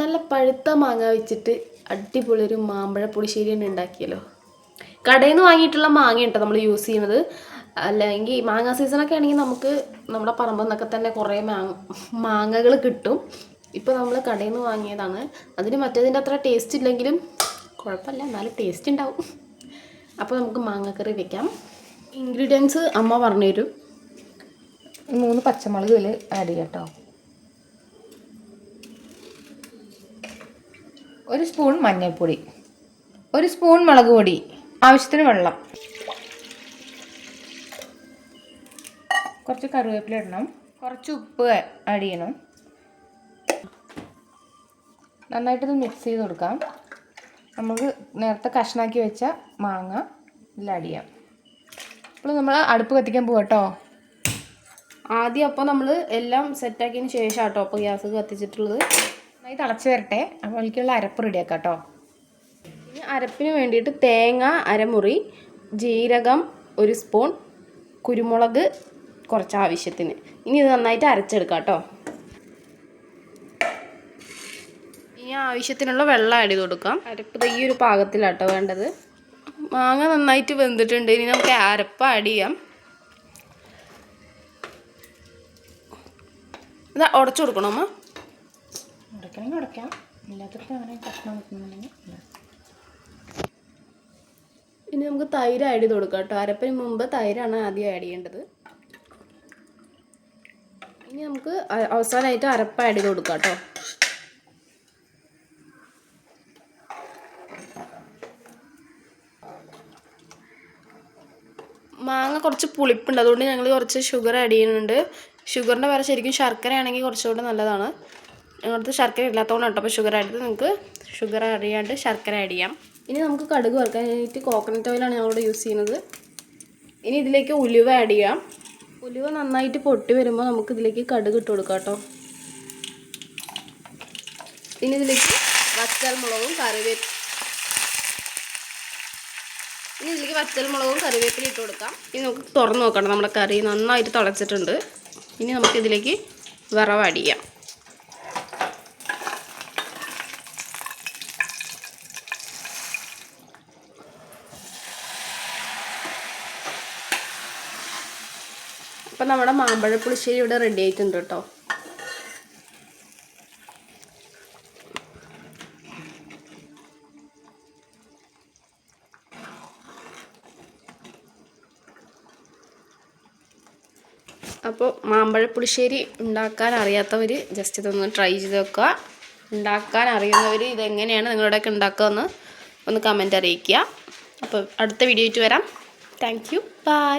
നല്ല പഴുത്ത മാങ്ങ വെച്ചിട്ട് അടിപൊളി ഒരു മാമ്പഴ തന്നെ ഉണ്ടാക്കിയല്ലോ. കടയിൽ നിന്ന് വാങ്ങിയിട്ടുള്ള മാങ്ങ കേട്ടോ നമ്മൾ യൂസ് ചെയ്യുന്നത്. അല്ലെങ്കിൽ മാങ്ങ സീസണൊക്കെ ആണെങ്കിൽ നമുക്ക് നമ്മുടെ പറമ്പിൽ നിന്നൊക്കെ തന്നെ കുറേ മാങ്ങ മാങ്ങകൾ കിട്ടും. ഇപ്പോൾ നമ്മൾ കടയിൽ നിന്ന് വാങ്ങിയതാണ്. അതിന് മറ്റേതിന്റെ അത്ര ടേസ്റ്റ് ഇല്ലെങ്കിലും കുഴപ്പമില്ല എന്നാലും ടേസ്റ്റ് ഉണ്ടാവും. അപ്പോൾ നമുക്ക് മാങ്ങക്കറി വെക്കാം. ഇൻഗ്രീഡിയൻസ് അമ്മ പറഞ്ഞു തരും മൂന്ന് പച്ചമുളക് ഇതിൽ ആഡ് ചെയ്യാം കേട്ടോ ഒരു സ്പൂൺ മഞ്ഞൾപ്പൊടി ഒരു സ്പൂൺ മുളക് പൊടി ആവശ്യത്തിന് വെള്ളം. കുറച്ച് കറിവേപ്പില ഇടണം. കുറച്ച് ഉപ്പ് ആഡ് ചെയ്യണം. നന്നായിട്ടത് മിക്സ് ചെയ്ത് കൊടുക്കാം. നമുക്ക് നേരത്തെ കഷ്ണാക്കി വെച്ച മാങ്ങ ഇതിൽ ആഡ് ചെയ്യാം. ഇപ്പോൾ നമ്മൾ അടുപ്പ് കത്തിക്കാൻ പോകട്ടോ കേട്ടോ ആദ്യം അപ്പോൾ നമ്മൾ എല്ലാം സെറ്റാക്കിയതിന് ശേഷം കേട്ടോ അപ്പോൾ ഗ്യാസ് കത്തിച്ചിട്ടുള്ളത്. നന്നായി തിളച്ച് വരട്ടെ. അപ്പോൾ അതിലേക്കുള്ള അരപ്പ് റെഡിയാക്കാം കേട്ടോ. ഇനി അരപ്പിന് വേണ്ടിയിട്ട് തേങ്ങ അരമുറി ജീരകം ഒരു സ്പൂൺ കുരുമുളക് കുറച്ച് ആവശ്യത്തിന്. ഇനി ഇത് നന്നായിട്ട് അരച്ചെടുക്കാം കേട്ടോ. ഇനി ആവശ്യത്തിനുള്ള വെള്ളം ആഡ് ചെയ്ത് കൊടുക്കാം. അരപ്പ് ഈ ഒരു പാകത്തിലാട്ടോ വേണ്ടത്. മാങ്ങ നന്നായിട്ട് വെന്തിട്ടുണ്ട്. ഇനി നമുക്ക് അരപ്പ് ആഡ് ചെയ്യാം. ഇത് ഉടച്ചു കൊടുക്കണോ അമ്മ? ഉടയ്ക്കണമെങ്കിൽ ഉടയ്ക്കാം ഇല്ലാത്തപ്പോൾ അങ്ങനെ കഷ്ണം വെക്കുന്നുണ്ടെങ്കിൽ ഇനി നമുക്ക് തൈര് ആഡ് ചെയ്ത് കൊടുക്കാം കേട്ടോ. അരപ്പിന് മുമ്പ് തൈരാണ് ആദ്യം ആഡ് ചെയ്യേണ്ടത്. ഇനി നമുക്ക് അവസാനമായിട്ട് അരപ്പ് ആഡ് ചെയ്ത് കൊടുക്കാം കേട്ടോ. മാങ്ങ കുറച്ച് പുളിപ്പുണ്ട്. അതുകൊണ്ട് ഞങ്ങൾ കുറച്ച് ഷുഗർ ആഡ് ചെയ്യുന്നുണ്ട്. ഷുഗറിന്റെ വേറെ ശരിക്കും ശർക്കര ആണെങ്കിൽ കുറച്ചുകൂടെ നല്ലതാണ്. ഞങ്ങളടുത്ത് ശർക്കര ഇല്ലാത്തതുകൊണ്ട് കേട്ടോ. അപ്പോൾ ഷുഗർ ആയിട്ട് നിങ്ങൾക്ക് ഷുഗർ ചെയ്യാണ്ട് ശർക്കര ആഡ് ചെയ്യാം. ഇനി നമുക്ക് കടുക് വറുക്കാനായിട്ട് കോക്കനട്ട് ഓയിലാണ് ഞങ്ങളിവിടെ യൂസ് ചെയ്യുന്നത്. ഇനി ഇതിലേക്ക് ഉലുവ ആഡ് ചെയ്യാം. ഉലുവ നന്നായിട്ട് പൊട്ടി വരുമ്പോൾ നമുക്ക് ഇതിലേക്ക് കടുക് ഇട്ട് കൊടുക്കാം കേട്ടോ. ഇനി ഇതിലേക്ക് വറ്റൽമുളകും കറിവേപ്പ് ഇനി ഇതിലേക്ക് വറ്റൽമുളകും കറിവേപ്പില ഇട്ട് കൊടുക്കാം. ഇനി നമുക്ക് തുറന്ന് നോക്കണം നമ്മുടെ കറി നന്നായിട്ട് തിളച്ചിട്ടുണ്ട്. ഇനി നമുക്കിതിലേക്ക് വിറവ് ആഡ് അപ്പം നമ്മുടെ മാമ്പഴ പുളിശ്ശേരി ഇവിടെ റെഡി ആയിട്ടുണ്ട് കേട്ടോ. അപ്പോൾ മാമ്പഴ പുളിശ്ശേരി ഉണ്ടാക്കാൻ അറിയാത്തവർ ജസ്റ്റ് ഇതൊന്ന് ട്രൈ ചെയ്ത് വെക്കുക ഉണ്ടാക്കാൻ അറിയുന്നവർ ഇതെങ്ങനെയാണ് നിങ്ങളുടെയൊക്കെ ഉണ്ടാക്കുകയെന്ന് ഒന്ന് കമന്റ് അറിയിക്കുക. അപ്പോൾ അടുത്ത വീഡിയോയ്ക്ക് വരാം. Thank you by